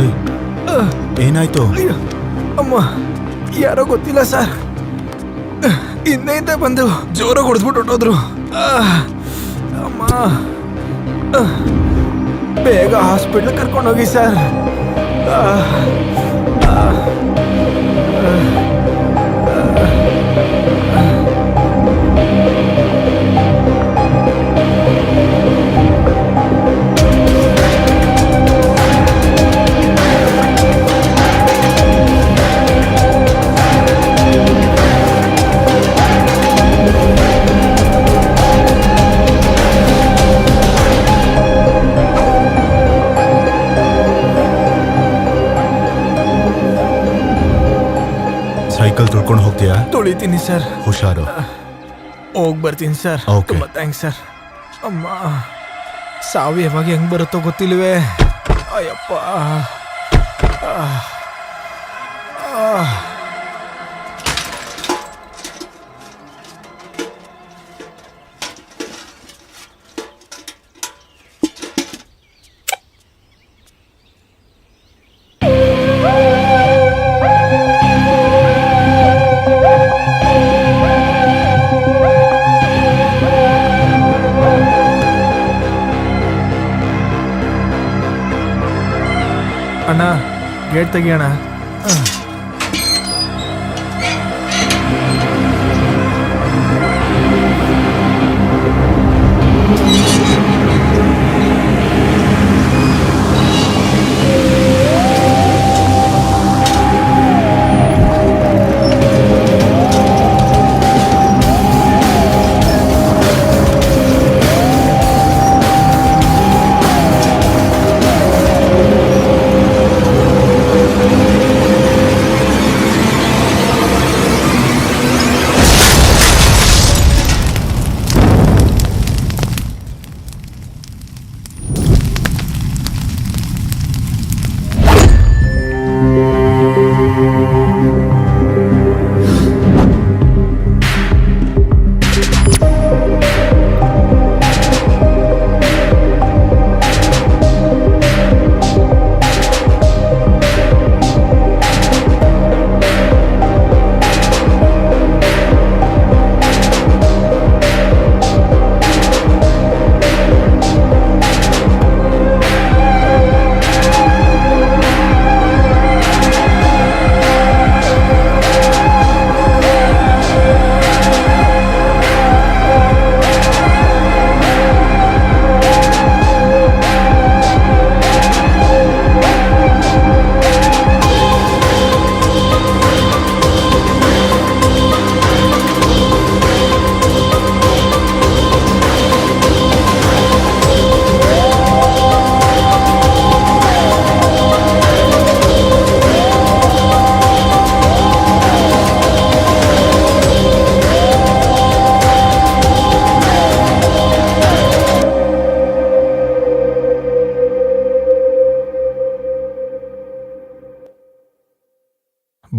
ಏಯ್, ಏನಾಯ್ತು? ಅಯ್ಯೋ ಅಮ್ಮ ಯಾರೋ ಗೊತ್ತಿಲ್ಲ ಸರ್. ಹಿಂದೆಯಿಂದ ಬಂದು ಜೋರಾಗಿ ಹೊಡೆದ್ಬಿಟ್ಟು ಹೊಟ್ಟೋದ್ರು ಅಮ್ಮ ಆ, ಬೇಗ ಹಾಸ್ಪಿಟ್ಲ್ ಕರ್ಕೊಂಡೋಗಿ ಸರ್. ಆ, ಆ, ಸೈಕಲ್ ತೊಳ್ಕೊಂಡು ಹೋಗ್ತೀಯಾ ತೊಳಿತೀನಿ ಸರ್ ಹುಷಾರು ಹೋಗಿ ಬರ್ತೀನಿ ಸರ್ Okay. ತುಂಬ ಥ್ಯಾಂಕ್ಸ್ ಸರ್ ಅಮ್ಮ ಸಾವು ಯಾವಾಗ ಹೆಂಗ್ ಬರುತ್ತೋ ಗೊತ್ತಿಲ್ವೇ ಅಯ್ಯಪ್ಪ ಆ. ಆ. ಅಣ್ಣ ಗೇಟ್ ತೆಗಿಯೋಣ.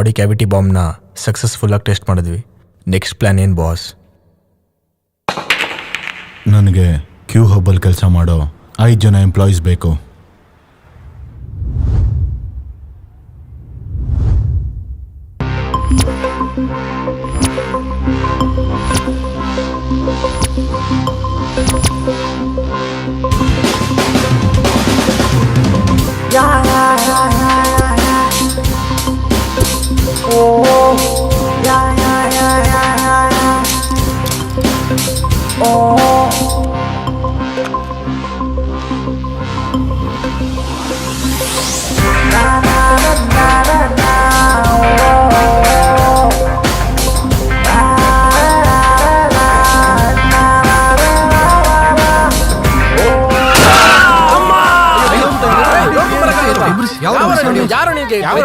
ಬಾಡಿ ಕ್ಯಾವಿಟಿ ಬಾಂಬ್ನ ಸಕ್ಸಸ್ಫುಲ್ಲಾಗಿ ಟೆಸ್ಟ್ ಮಾಡಿದ್ವಿ. ನೆಕ್ಸ್ಟ್ ಪ್ಲ್ಯಾನ್ ಏನು ಬಾಸ್ ನನಗೆ ಕ್ಯೂ ಹಬ್ಬಲ್ಲಿ ಕೆಲಸ ಮಾಡೋ ಐದು ಜನ ಎಂಪ್ಲಾಯೀಸ್ ಬೇಕು.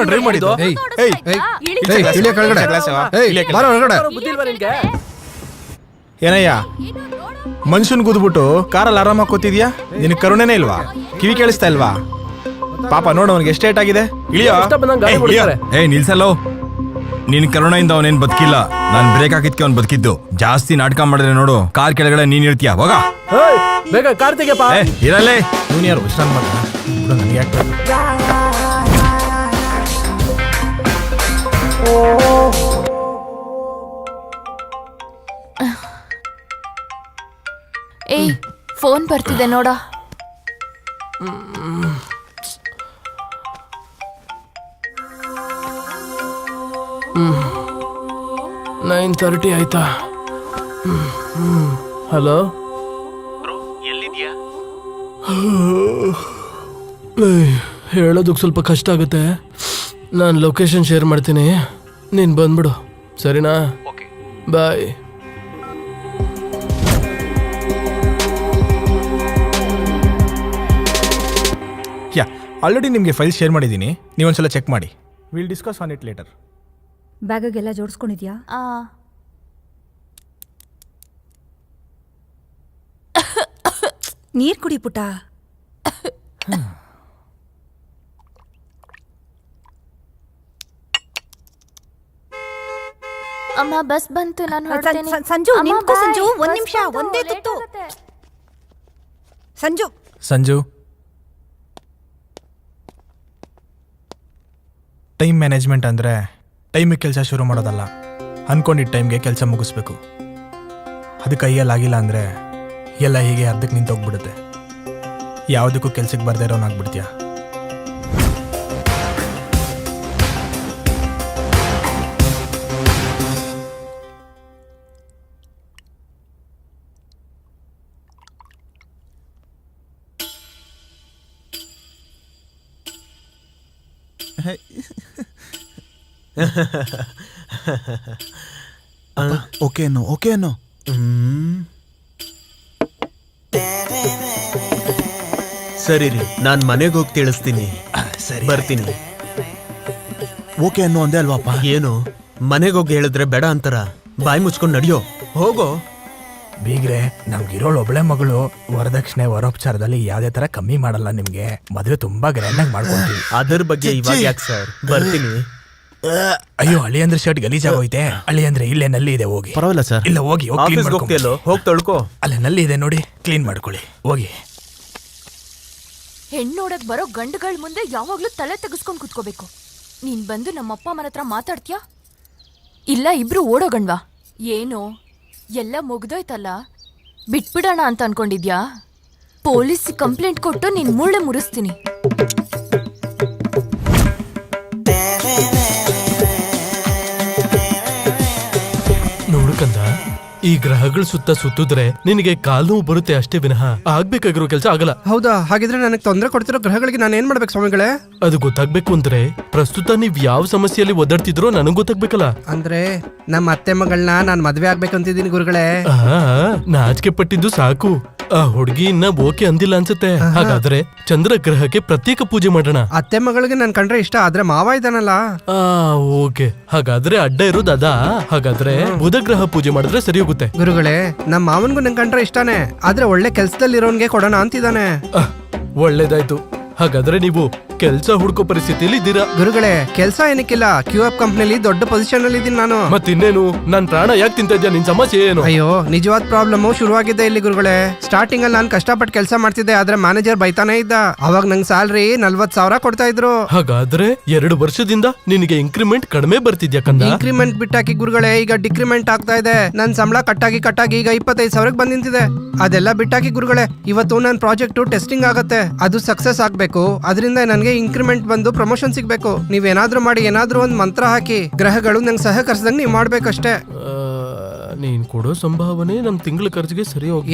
ಡ್ರೈವ್ ಮಾಡಿದ್ದು. ಏಯ್, ಏಯ್. ಏಯ್, ಏನಯ್ಯ ಮನುಷ್ಯನ್ ಗುದ್ಬಿಟ್ಟು ಕಾರಲ್ಲಿ ಆರಾಮಾಗಿ ಕೂತಿದ್ಯಾ? ನಿನ್ ಕರುಣೆನೇ ಇಲ್ವಾ? ಕಿವಿ ಕೇಳಿಸ್ತಾ ಇಲ್ವಾ? ಪಾಪ ನೋಡು ಅವ್ನಿಗೆ ಎಷ್ಟು ಏಟ್ ಆಗಿದೆ. ಇಳಿಯೋ? ಏಯ್, ಇಳಿಯೋ. ಏಯ್ ನಿಲ್ಸಲ್ಲೋ? ನಿನ್ ಕರುಣೆಯಿಂದ ಅವನೇನ್ ಬದುಕಿಲ್ಲ? ನಾನ್ ಬ್ರೇಕ್ ಹಾಕಿದ್ಕೆ ಅವ್ನ್ ಬದುಕಿದ್ದು. ಜಾಸ್ತಿ ನಾಟಕ ಮಾಡಿದ್ರೆ ನೋಡು ಕಾರ್ ಕೆಳಗಡೆ ನೀನ್ ಇರ್ತೀಯ? ಹೋಗ. ಬೇಗ ಕಾರ್ ತೆಗೆಯಪ್ಪ. ಏ ಇರಲ್ಲೇ. ಇವನು ಯಾರು? ವಿಶ್ರಾಂತ ಮಾಡ ಬಿಡು ಯಾಕೆ ಏಯ್ ಫೋನ್ ಬರ್ತಿದೆ ನೋಡ. ನೈನ್ ತರ್ಟಿ ಆಯ್ತಾ? ಹಲೋ? ಹೇಳೋದಕ್ಕೆ ಸ್ವಲ್ಪ ಕಷ್ಟ ಆಗುತ್ತೆ. ನಾನು ಲೊಕೇಶನ್ ಶೇರ್ ಮಾಡ್ತೀನಿ. ನೀನು ಬಂದ್ಬಿಡು. ಸರಿನಾ? ಬಾಯ್. ಯಾ ಆಲ್ರೆಡಿ ನಿಮಗೆ ಫೈಲ್ ಶೇರ್ ಮಾಡಿದ್ದೀನಿ. ನೀವೊಂದ್ಸಲ ಚೆಕ್ ಮಾಡಿ. Will discuss on it later ಬ್ಯಾಗಗೆಲ್ಲ ಜೋಡಿಸ್ಕೊಂಡಿದ್ಯಾ? ಆ. ನೀರ್ ಕುಡಿ ಪುಟ ಅಮ್ಮ ಬಸ್ ಬಂತು ನಾನು ಹೊರಡ್ತೀನಿ. ಸಂಜು, ಅಮ್ಮ, ನಿಂತ್ಕೋ bye. ಸಂಜು, ಒಂದ್ ಬಸ್ ನಿಮಿಷ, ಬಂತು, ಒಂದೇ late ತುತ್ತು. ಆಗುತ್ತೆ. ಸಂಜು. ಸಂಜು. ಟೈಮ್ ಮ್ಯಾನೇಜ್ಮೆಂಟ್ ಅಂದ್ರೆ ಟೈಮಿಗೆ ಕೆಲಸ ಶುರು ಮಾಡೋದಲ್ಲ. ಅನ್ಕೊಂಡಿದ್ದ ಟೈಮ್ಗೆ ಕೆಲಸ ಮುಗಿಸ್ಬೇಕು. ಅದು ಕೈಯಲ್ಲಿ ಆಗಿಲ್ಲ ಅಂದ್ರೆ ಎಲ್ಲ ಹೀಗೆ ಅರ್ಧಕ್ಕೆ ನಿಂತೋಗ್ಬಿಡುತ್ತೆ. ಯಾವುದಕ್ಕೂ ಕೆಲಸಕ್ಕೆ ಬರ್ದೇ ಇರೋನಾಗ್ಬಿಡ್ತೀಯ ಓಕೆ ಓಕೆನು ಓಕೆ ಅನ್ನೋ ಸರಿ ರೀ ನಾನ್ ಮನೆಗೆ ಹೋಗಿ ತಿಳಿಸ್ತೀನಿ ಸರಿ ಬರ್ತೀನಿ ಓಕೆ ಅನ್ನು ಅಂದೆ ಅಲ್ವಾಪ್ಪ ಏನು ಮನೆಗೆ ಹೋಗಿ ಹೇಳಿದ್ರೆ ಬೇಡ ಅಂತಾರ ಬಾಯಿ ಮುಚ್ಕೊಂಡು ನಡಿಯೋ ಹೋಗೋ ಬೀಗ್ರೆ ನಮ್ಗಿರೋಳು ಒಬ್ಳೆ ಮಗಳು ವರದಕ್ಷಿಣೆ ವರೋಪಚಾರದಲ್ಲಿ ಯಾವ್ದೇ ತರ ಕಮ್ಮಿ ಮಾಡಲ್ಲ ನಿಮ್ಗೆ ಮದುವೆ ತುಂಬಾ ಗ್ರ್ಯಾಂಡಾಗಿ ಮಾಡ್ಕೊಂತೀವಿ ಅದ್ರ ಬಗ್ಗೆ ಇವಾಗ ಯಾಕೆ ಸರ್ ಬರ್ತೀನಿ ಅಯ್ಯೋ ಅಳಿ ಅಂದ್ರೆ ಶರ್ಟ್ ಗಲೀಜಾಗೋಯ್ತೆ ಅಳಿ ಅಂದ್ರೆ ಇಲ್ಲೇ ನಲ್ಲಿ ಇದೆ ಹೋಗಿ. ಪರವಾಗಿಲ್ಲ ಸರ್. ಇಲ್ಲ ಹೋಗಿ ಹೋಗಿ ಕ್ಲೀನ್ ಆಫೀಸ್ಗೆ ಹೋಗ್ತೀಯಲ್ಲೋ? ಹೋಗಿ ತೊಳ್ಕೊ. ಅಲ್ಲ ನಲ್ಲಿ ಇದೆ ನೋಡಿ ಕ್ಲೀನ್ ಮಾಡ್ಕೊಳ್ಳಿ. ಹೋಗಿ. ಹೆಣ್ಣು ನೋಡಕ್ ಬರೋ ಗಂಡುಗಳ ಮುಂದೆ ಯಾವಾಗ್ಲೂ ತಲೆ ತೆಗೆಸ್ಕೊಂಡ್ ಕುತ್ಕೋಬೇಕು. ನೀನ್ ಬಂದು ನಮ್ಮ ಅಪ್ಪ ಅಮ್ಮನ ಹತ್ರ ಮಾತಾಡ್ತೀಯಾ? ಇಲ್ಲ ಇಬ್ರು ಓಡೋಗಣ್ವಾ ಏನು ಎಲ್ಲ ಮುಗ್ದೋಯ್ತಲ್ಲ? ಬಿಟ್ಬಿಡೋಣ ಅಂತ ಅನ್ಕೊಂಡಿದ್ಯಾ? ಪೊಲೀಸ್ ಕಂಪ್ಲೇಂಟ್ ಕೊಟ್ಟು ನಿನ್ ಮುಳ್ಳೆ ಮುರಿಸ್ತೀನಿ. ಈ ಗ್ರಹಗಳ ಸುತ್ತ ಸುತ್ತಿದ್ರೆ ನಿನಗೆ ಕಾಲು ನೋವು ಬರುತ್ತೆ ಅಷ್ಟೇ ವಿನಃ. ಆಗ್ಬೇಕಾಗಿರೋ ಕೆಲಸ ಆಗಲ್ಲ. ಹೌದಾ? ಹಾಗಿದ್ರೆ ನನಗೆ ತೊಂದರೆ ಕೊಡ್ತಿರೋ ಗ್ರಹಗಳಿಗೆ ನಾನು ಏನ್ ಮಾಡ್ಬೇಕು ಸ್ವಾಮಿಗಳೇ? ಅದು ಗೊತ್ತಾಗ್ಬೇಕು ಅಂದ್ರೆ ಪ್ರಸ್ತುತ ನೀವ್ ಯಾವ ಸಮಸ್ಯೆಯಲ್ಲಿ ಒದ್ದಾಡ್ತಿದ್ರೋ ನನಗ್ ಗೊತ್ತಾಗ್ಬೇಕಲ್ಲ. ಅಂದ್ರೆ ನಮ್ಮ ಅತ್ತೆ ಮಗಳನ್ನ ನಾನು ಮದ್ವೆ ಆಗ್ಬೇಕಂತಿದ್ದೀನಿ ಗುರುಗಳೇ. ನಾಚಿಕೆ ಪಟ್ಟಿದ್ದು ಸಾಕು. ಆ ಹುಡುಗಿ ಇನ್ನ ಓಕೆ ಅಂದಿಲ್ಲ ಅನ್ಸುತ್ತೆ. ಹಾಗಾದ್ರೆ ಚಂದ್ರ ಗ್ರಹಕ್ಕೆ ಪ್ರತ್ಯೇಕ ಪೂಜೆ ಮಾಡೋಣ. ಅತ್ತೆ ಮಗಳಿಗೆ ನನ್ ಕಂಡ್ರೆ ಇಷ್ಟ ಆದ್ರೆ ಮಾವ ಇದಾನಲ್ಲ ಆ ಓಕೆ. ಹಾಗಾದ್ರೆ ಅಡ್ಡ ಇರೋದು ಅದಾ ಹಾಗಾದ್ರೆ ಬುಧ ಗ್ರಹ ಪೂಜೆ ಮಾಡಿದ್ರೆ ಸರಿ ಹೋಗುತ್ತೆ. ಗುರುಗಳೇ ನಮ್ಮ ಮಾವನ್ಗೂ ನಂಗೆ ಕಂಡ್ರೆ ಇಷ್ಟಾನೆ. ಆದ್ರೆ ಒಳ್ಳೆ ಕೆಲ್ಸದಲ್ಲಿರೋನ್ಗೆ ಕೊಡೋಣ ಅಂತಿದ್ದಾನೆ. ಒಳ್ಳೇದಾಯ್ತು. ಹಾಗಾದ್ರೆ ನೀವು ಕೆಲ್ಸ ಹುಡ್ಕೋ ಪರಿಸ್ಥಿತಿಯಲ್ಲಿ ಇದ್ದೀರಾ? ಗುರುಗಳೇ ಕೆಲ್ಸ ಏನಕ್ಕಿಲ್ಲ. ಕ್ಯೂ ಅಪ್ ಕಂಪ್ನಿಲಿ ದೊಡ್ಡ ಪೊಸಿಷನ್ ಅಲ್ಲಿ ಇದ್ದೀನಿ ನಾನು. ಮತ್ತಿನ್ನೇನು? ನನ್ ಪ್ರಾಣ ಯಾಕೆ ತಿಂತ ಇದ್ಯಾ? ನಿನ್ ಸಮಸ್ಯೆ ಏನು? ಅಯ್ಯೋ ನಿಜವಾದ ಪ್ರಾಬ್ಲಮ್ ಶುರುವಾಗಿದೆ ಇಲ್ಲಿ ಗುರುಗಳೇ. ಸ್ಟಾರ್ಟಿಂಗ್ ಅಲ್ಲಿ ನಾನು ಕಷ್ಟಪಟ್ಟು ಕೆಲಸ ಮಾಡ್ತಿದ್ದೆ ಆದ್ರೆ ಮ್ಯಾನೇಜರ್ ಬೈತಾನೆ ಇದ್ದ. ಅವಾಗ ನಂಗೆ ಸ್ಯಾಲ್ರಿ ನಲ್ವತ್ ಸಾವಿರ ಕೊಡ್ತಾ ಇದ್ರು. ಹಾಗಾದ್ರೆ ಎರಡು ವರ್ಷದಿಂದ ನಿನಗೆ ಇಂಕ್ರಿಮೆಂಟ್ ಕಡಿಮೆ ಬರ್ತಿದ್ಯಾ ಕಂದ? ಇನ್ಕ್ರಿಮೆಂಟ್ ಬಿಟ್ಟಾಕಿ ಗುರುಗಳೇ ಈಗ ಡಿಕ್ರಿಮೆಂಟ್ ಆಗ್ತಾ ಇದೆ. ನನ್ ಸಂಬಳ ಕಟ್ಟಾಗಿ ಕಟ್ಟಾಗಿ ಈಗ ಇಪ್ಪತ್ತೈದು ಸಾವಿರಕ್ಕೆ ಬಂದ್ ನಿಂತಿದೆ ಅದೆಲ್ಲ ಬಿಟ್ಟಾಕಿ ಗುರುಗಳೇ ಇವತ್ತು ನನ್ನ ಪ್ರಾಜೆಕ್ಟ್ ಟೆಸ್ಟಿಂಗ್ ಆಗತ್ತೆ. ಅದು ಸಕ್ಸಸ್ ಆಗ್ಬೇಕು. ಅದರಿಂದ ನನಗೆ ಇನ್ಕ್ರಿಮೆಂಟ್ ಬಂದು ಪ್ರಮೋಷನ್ ಸಿಗ್ಬೇಕು. ನೀವೇನಾದ್ರೂ ಮಾಡಿ, ಏನಾದ್ರೂ ಒಂದ್ ಮಂತ್ರ ಹಾಕಿ, ಗ್ರಹಗಳು ನಂಗೆ ಸಹಕರಿಸ್ದಂಗ್ ನೀವ್ ಮಾಡ್ಬೇಕಷ್ಟೇ. ನೀನ್ ಕೊಡೋ ಸಂಭಾವನೆ ನಮ್ ತಿಂಗಳ ಖರ್ಚಿಗೆ ಸರಿ ಹೋಗಿ